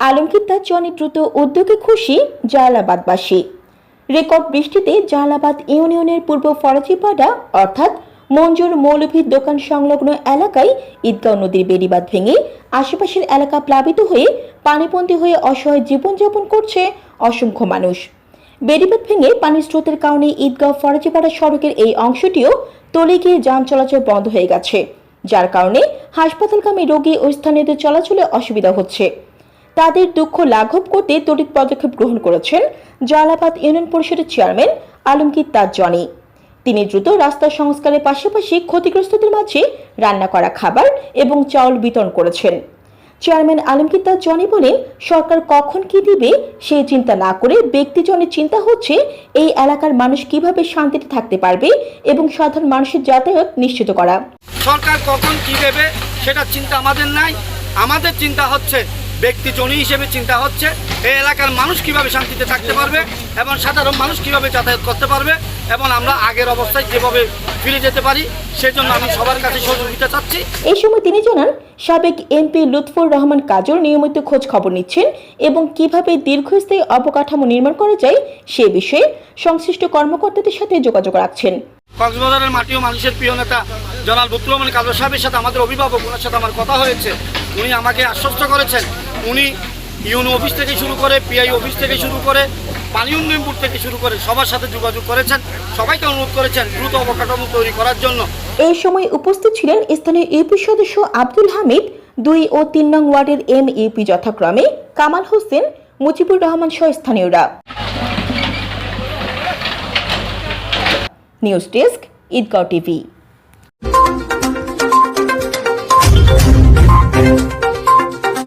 আলমগীর তার জনে দ্রুত উদ্যোগে খুশি জালালাবাদবাসী। রেকর্ড বৃষ্টিতে জালালাবাদ ইউনিয়নের পূর্ব ফরাজিপাড়া, অর্থাৎ মঞ্জুর মৌলভীর দোকান সংলগ্ন এলাকায় ঈদগাঁও নদীর বেড়িবাঁধ ভেঙে আশেপাশের এলাকা প্লাবিত হয়ে পানিবন্দী হয়ে অসহায় জীবনযাপন করছে অসংখ্য মানুষ। বেড়িবাঁধ ভেঙে পানির স্রোতের কারণে ঈদগাঁও ফরাজিপাড়া সড়কের এই অংশটিও তলে গিয়ে যান চলাচল বন্ধ হয়ে গেছে, যার কারণে হাসপাতালগামী রোগী ও স্থানীয়দের চলাচলে অসুবিধা হচ্ছে। তাদের দুঃখ লাঘব করতে তড়িৎ পদক্ষেপ গ্রহণ করেছেন জালালাবাদ ইউনিয়ন পরিষদের চেয়ারম্যান আলমগীর তাজ জনি তিনি দ্রুত রাস্তা সংস্কারের পাশাপাশি ক্ষতিগ্রস্তদের মাঝে রান্না করা খাবার এবং চাউল বিতরণ করেছেন। চেয়ারম্যান আলমগীর তাজ জনি বলেন, সরকার কখন কি দিবে সেই চিন্তা না করে ব্যক্তিজনের চিন্তা হচ্ছে এই এলাকার মানুষ কীভাবে শান্তিতে থাকতে পারবে এবং সাধারণ মানুষের যাতায়াত নিশ্চিত করা। সরকার কখন কি দেবে সেটা চিন্তা আমাদের নাই। আমাদের চিন্তা হচ্ছে ব্যক্তি জনি হিসেবে চিন্তা হচ্ছে এই এলাকার মানুষ কীভাবে শান্তিতে থাকতে পারবে এবং সাধারণ মানুষ কীভাবে যাতায়াত করতে পারবে এবং আমরা আগের অবস্থায় যেভাবে ফিরে যেতে পারি সেজন্য আমি সবার কাছে সহযোগিতা চাচ্ছি। এই সময় তিনি জানান সাবেক এমপি লুৎফুর রহমান কাজল নিয়মিত খোঁজ খবর নিচ্ছেন এবং কীভাবে দীর্ঘস্থায়ী অবকাঠামো নির্মাণ করা যায় সে বিষয়ে সংশ্লিষ্ট কর্মকর্তাদের সাথে যোগাযোগ রাখছেন। কক্সবাজারের মাটি ও মানুষের প্রিয় নেতা জনাল বকুর রহমান কাজল সাহেবের সাথে, আমাদের অভিভাবক, ওনার সাথে আমার কথা হয়েছে। উনি আমাকে আশ্বস্ত করেছেন। উনি ইউনো অফিস থেকে শুরু করে, পিআই অফিস থেকে শুরু করে, পানি উন্নয়ন বোর্ড থেকে শুরু করে সবার সাথে যোগাযোগ করেছেন, সবাইকে অনুরোধ করেছেন দ্রুত অবকাঠামো তৈরি করার জন্য। এই সময় উপস্থিত ছিলেন স্থানীয় ইউপি সদস্য আব্দুল হামিদ, দুই ও তিন নং ওয়ার্ডের এম ইউপি যথাক্রমে, কামাল হোসেন, মুজিবুর রহমান সহ স্থানীয়রা। News desk Eidgaon TV.